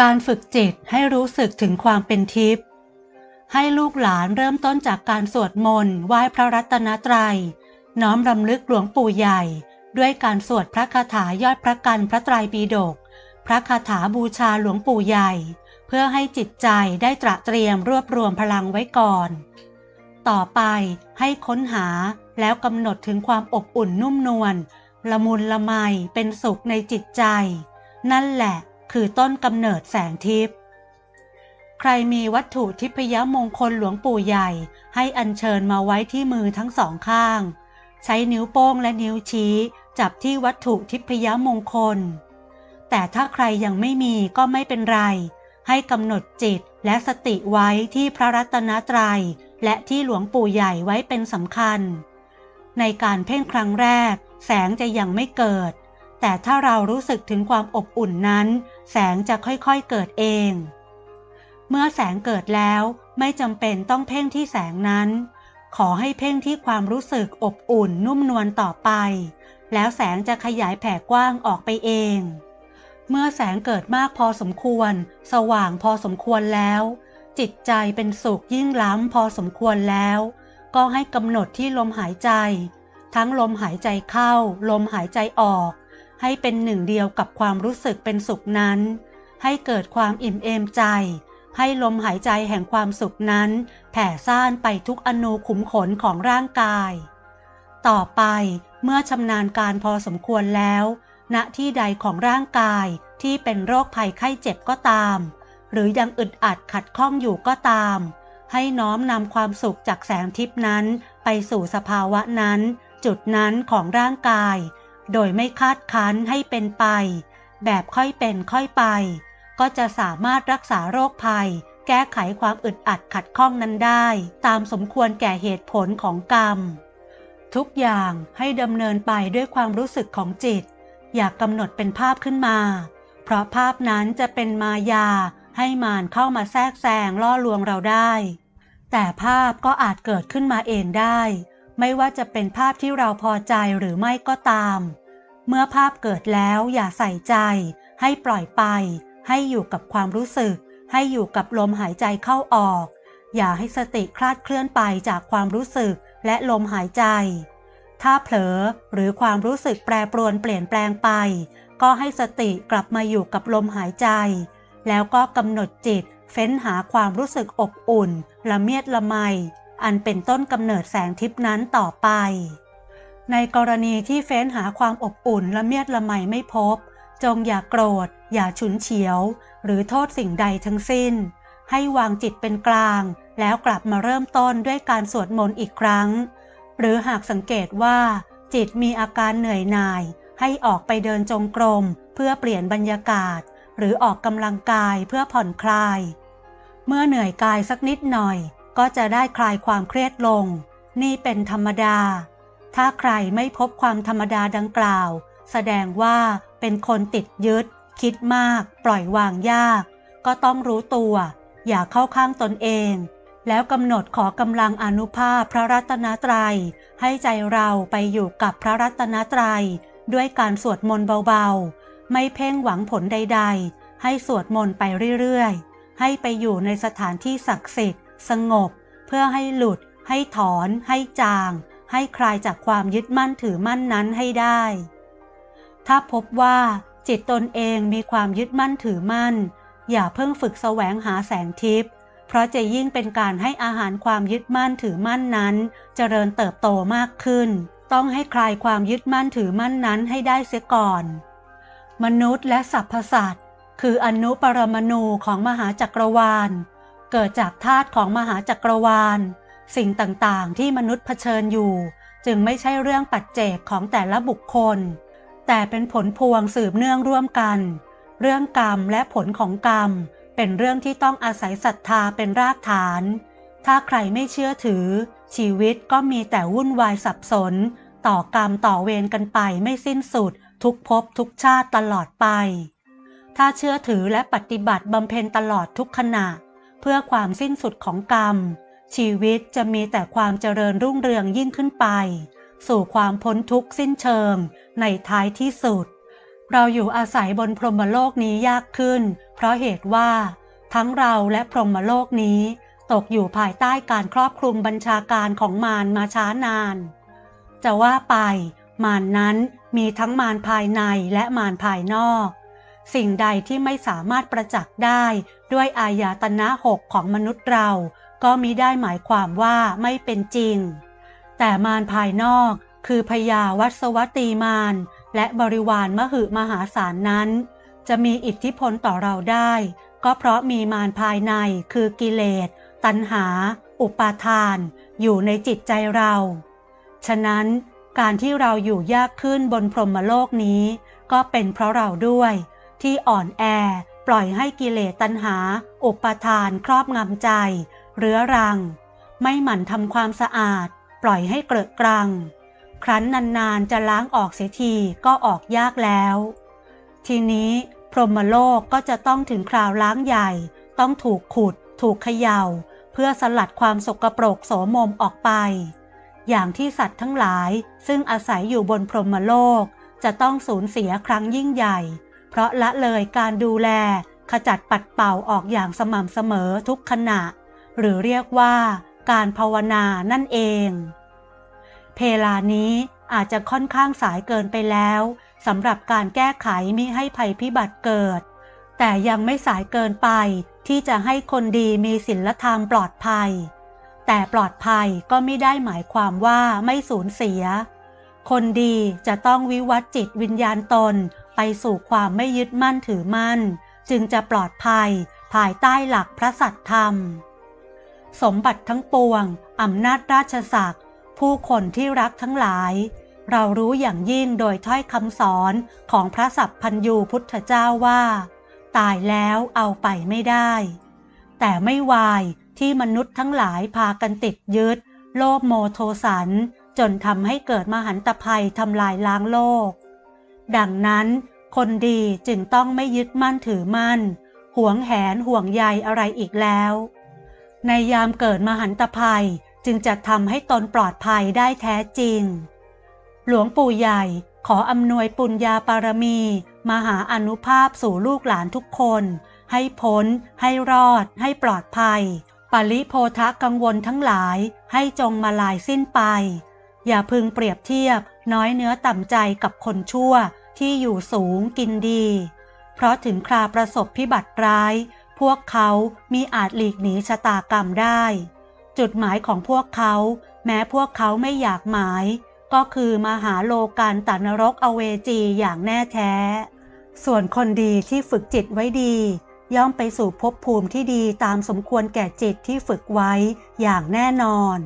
การฝึกจิตให้รู้สึกถึงความเป็นทิพย์ ให้ลูกหลานเริ่มต้นจากการสวดมนต์ไหว้พระรัตนตรัย น้อมรำลึกหลวงปู่ใหญ่ ด้วยการสวดพระคาถายอดพระกันพระไตรปิฎก พระคาถาบูชาหลวงปู่ใหญ่ เพื่อให้จิตใจได้ตระเตรียมรวบรวมพลังไว้ก่อน ต่อไปให้ค้นหาแล้วกำหนดถึงความอบอุ่นนุ่มนวลละมุนละไมเป็นสุขในจิตใจ นั่นแหละ คือต้นกำเนิดแสงทิพย์ใครมีวัตถุทิพยมงคลหลวงปู่ใหญ่ ให้อัญเชิญมาไว้ที่มือทั้งสองข้าง ใช้นิ้วโป้งและนิ้วชี้ จับที่วัตถุทิพยมงคล แต่ถ้าใครยังไม่มีก็ไม่เป็นไร ให้กำหนดจิตและสติไว้ที่พระรัตนตรัย และที่หลวงปู่ใหญ่ไว้เป็นสำคัญ ในการเพ่งครั้งแรก แสงจะยังไม่เกิด แต่ถ้าเรารู้สึกถึงความอบอุ่นนั้น แสงจะค่อยๆเกิดเอง เมื่อแสงเกิดแล้วไม่จำเป็นต้องเพ่งที่แสงนั้น ขอให้เพ่งที่ความรู้สึกอบอุ่นนุ่มนวลต่อไป แล้วแสงจะขยายแผ่กว้างออกไปเอง เมื่อแสงเกิดมากพอสมควร สว่างพอสมควรแล้ว จิตใจเป็นสุขยิ่งล้ำพอสมควรแล้ว ก็ให้กำหนดที่ลมหายใจ ทั้งลมหายใจเข้า ลมหายใจออก ให้เป็นหนึ่งเดียวกับความรู้สึกเป็นสุขนั้น ให้เกิดความอิ่มเอมใจ ให้ลมหายใจแห่งความสุขนั้น แผ่ซ่านไปทุกอนูขุมขนของร่างกาย ต่อไปเมื่อชำนาญการพอสมควรแล้ว ณที่ใดของร่างกายที่เป็นโรคภัยไข้เจ็บก็ตาม หรือยังอึดอัดขัดข้องอยู่ก็ตาม ให้น้อมนำความสุขจากแสงทิพนั้นไปสู่สภาวะนั้น จุดนั้นของร่างกาย โดยไม่คาดคั้นให้เป็นไป แบบค่อยเป็นค่อยไป ก็จะสามารถรักษาโรคภัย แก้ไขความอึดอัดขัดข้องนั้นได้ ตามสมควรแก่เหตุผลของกรรม ทุกอย่างให้ดำเนินไปด้วยความรู้สึกของจิต อยากกำหนดเป็นภาพขึ้นมา เพราะภาพนั้นจะเป็นมายาให้มารเข้ามาแทรกแซงล่อลวงเราได้ แต่ภาพก็อาจเกิดขึ้นมาเองได้ ไม่ว่าจะเป็นภาพที่เราพอใจหรือไม่ก็ตาม เมื่อภาพเกิดแล้วอย่าใส่ใจ ให้ปล่อยไป ให้อยู่กับความรู้สึก ให้อยู่กับลมหายใจเข้าออก อย่าให้สติคลาดเคลื่อนไปจากความรู้สึกและลมหายใจ ถ้าเผลอหรือความรู้สึกแปรปรวนเปลี่ยนแปลงไป ก็ให้สติกลับมาอยู่กับลมหายใจ แล้วก็กำหนดจิตเฟ้นหาความรู้สึกอบอุ่น ละเมียดละไม อันเป็นต้นกำเนิดแสงทิพนั้นต่อไป ในกรณีที่เฟ้นหาความอบอุ่นละเมียดละไมไม่พบ จงอย่ากโกรธ อย่าฉุนเฉียว หรือโทษสิ่งใดทั้งสิ้น ให้วางจิตเป็นกลาง แล้วกลับมาเริ่มต้นด้วยการสวดมนต์อีกครั้ง หรือหากสังเกตว่า จิตมีอาการเหนื่อยหน่าย ให้ออกไปเดินจงกรม เพื่อเปลี่ยนบรรยากาศ หรือออกกำลังกายเพื่อผ่อนคลาย เมื่อเหนื่อยกายสักนิดหน่อย ก็จะได้คลายความเครียดลง นี่เป็นธรรมดา ถ้าใครไม่พบความธรรมดาดังกล่าว แสดงว่าเป็นคนติดยึด คิดมาก ปล่อยวางยาก ก็ต้องรู้ตัว อย่าเข้าข้างตนเอง แล้วกำหนดขอกำลังอนุภาพพระรัตนตรัย ให้ใจเราไปอยู่กับพระรัตนตรัย ด้วยการสวดมนต์เบาๆ ไม่เพ่งหวังผลใด ๆ ให้สวดมนต์ไปเรื่อยๆ ให้ไปอยู่ในสถานที่ศักดิ์สิทธิ์ สงบ เพื่อให้หลุด ให้ถอน ให้จาง ให้คลายจากความยึดมั่นถือมั่นนั้นให้ได้ ถ้าพบว่าจิตตนเองมีความยึดมั่นถือมั่น อย่าเพิ่งฝึกแสวงหาแสงทิพย์เพราะจะยิ่งเป็นการให้อาหารความยึดมั่นถือมั่นนั้น เจริญเติบโตมากขึ้น ต้องให้คลายความยึดมั่นถือมั่นนั้นให้ได้เสียก่อน มนุษย์และสรรพสัตว์คืออนุปรมาณูของมหาจักรวาล เกิดจากธาตุของมหาจักรวาล สิ่งต่างๆ ที่มนุษย์เผชิญอยู่ จึงไม่ใช่เรื่องปัจเจกของแต่ละบุคคล แต่เป็นผลพวงสืบเนื่องร่วมกัน เรื่องกรรมและผลของกรรม เป็นเรื่องที่ต้องอาศัยศรัทธาเป็นรากฐาน ถ้าใครไม่เชื่อถือ ชีวิตก็มีแต่วุ่นวายสับสน ต่อกรรมต่อเวรกันไปไม่สิ้นสุด ทุกภพทุกชาติตลอดไป ถ้าเชื่อถือและปฏิบัติบำเพ็ญตลอดทุกขณะ เพื่อความสิ้นสุดของกรรม ชีวิตจะมีแต่ความเจริญรุ่งเรืองยิ่งขึ้นไป สู่ความพ้นทุกข์สิ้นเชิงในท้ายที่สุด เราอยู่อาศัยบนพรหมโลกนี้ยากขึ้น เพราะเหตุว่า ทั้งเราและพรหมโลกนี้ ตกอยู่ภายใต้การครอบคลุมบัญชาการของมารมาช้านาน จะว่าไป มารนนั้นมีทั้งมารภายในและมารภายนอก สิ่งใดที่ไม่สามารถประจักษ์ได้ด้วยอายตนะหกของมนุษย์เรา ก็มิได้หมายความว่าไม่เป็นจริง แต่มารภายนอกคือพญาวัสวตีมารและบริวารมหึมหาศาลนั้น จะมีอิทธิพลต่อเราได้ ก็เพราะมีมารภายในคือกิเลส ตัณหา อุปาทาน อยู่ในจิตใจเรา ฉะนั้นการที่เราอยู่ยากขึ้นบนพรหมโลกนี้ ก็เป็นเพราะเราด้วย ที่อ่อนแอปล่อยให้กิเลสตัณหา อุปาทานครอบงำใจ เรื้อรัง ไม่หมั่นทำความสะอาด ปล่อยให้เกลอะกรัง ครั้นนานๆจะล้างออกเสียทีก็ออกยากแล้ว ทีนี้พรหมโลกก็จะต้องถึงคราวล้างใหญ่ ต้องถูกขุด ถูกเขยา่า เพื่อสลัดความสกปรกโสมมออกไป อย่างที่สัตว์ทั้งหลายซึ่งอาศัยอยู่บนพรหมโลก จะต้องสูญเสียครั้งยิ่งใหญ่ เพราะละเลยการดูแลขจัดปัดเป่าออกอย่างสม่ำเสมอทุกขณะ หรือเรียกว่าการภาวนานั่นเอง เพลานี้อาจจะค่อนข้างสายเกินไปแล้วสำหรับการแก้ไขมิให้ภัยพิบัติเกิด แต่ยังไม่สายเกินไปที่จะให้คนดีมีศีลธรรมปลอดภัย แต่ปลอดภัยก็ไม่ได้หมายความว่าไม่สูญเสีย คนดีจะต้องวิวัตจิตวิญญาณตนไปสู่ความไม่ยึดมั่นถือมั่น จึงจะปลอดภัยภายใต้หลักพระสัตธรรม สมบัติทั้งปวงอำนาจราชศักดิ์ผู้คนที่รักทั้งหลาย เรารู้อย่างยิ่งโดยถ้อยคำสอนของพระสัพพัญยูพุทธเจ้าว่า ตายแล้วเอาไปไม่ได้ แต่ไม่วายที่มนุษย์ทั้งหลายพากันติดยึด โลภโมโทสัน จนทำให้เกิดมหันตภัยทำลายล้างโลก ดังนั้น คนดีจึงต้องไม่ยึดมั่นถือมั่น หวงแหนห่วงใยอะไรอีกแล้ว ในยามเกิดมหันตภัยจึงจะทำให้ตนปลอดภัยได้แท้จริง หลวงปู่ใหญ่ขออำนวยปุญญาปารมี มหาอนุภาพสู่ลูกหลานทุกคน ให้พ้น ให้รอด ให้ปลอดภัย ปริโพธกังวลทั้งหลาย ให้จงมาลายสิ้นไป อย่าพึงเปรียบเทียบ น้อยเนื้อต่ำใจกับคนชั่วที่อยู่สูงกินดี เพราะถึงคราประสบพิบัติร้าย วกเขามีอาจหลีกหนีชะตากรรมได้ จุดหมายของพวกเขา แม้พวกเขาไม่อยากหมาย ก็คือมหาโลการตานรกอเวจีอย่างแน่แท้ ส่วนคนดีที่ฝึกจิตไว้ดี ย่อมไปสู่ภพภูมิที่ดีตามสมควรแก่จิตที่ฝึกไว้อย่างแน่นอน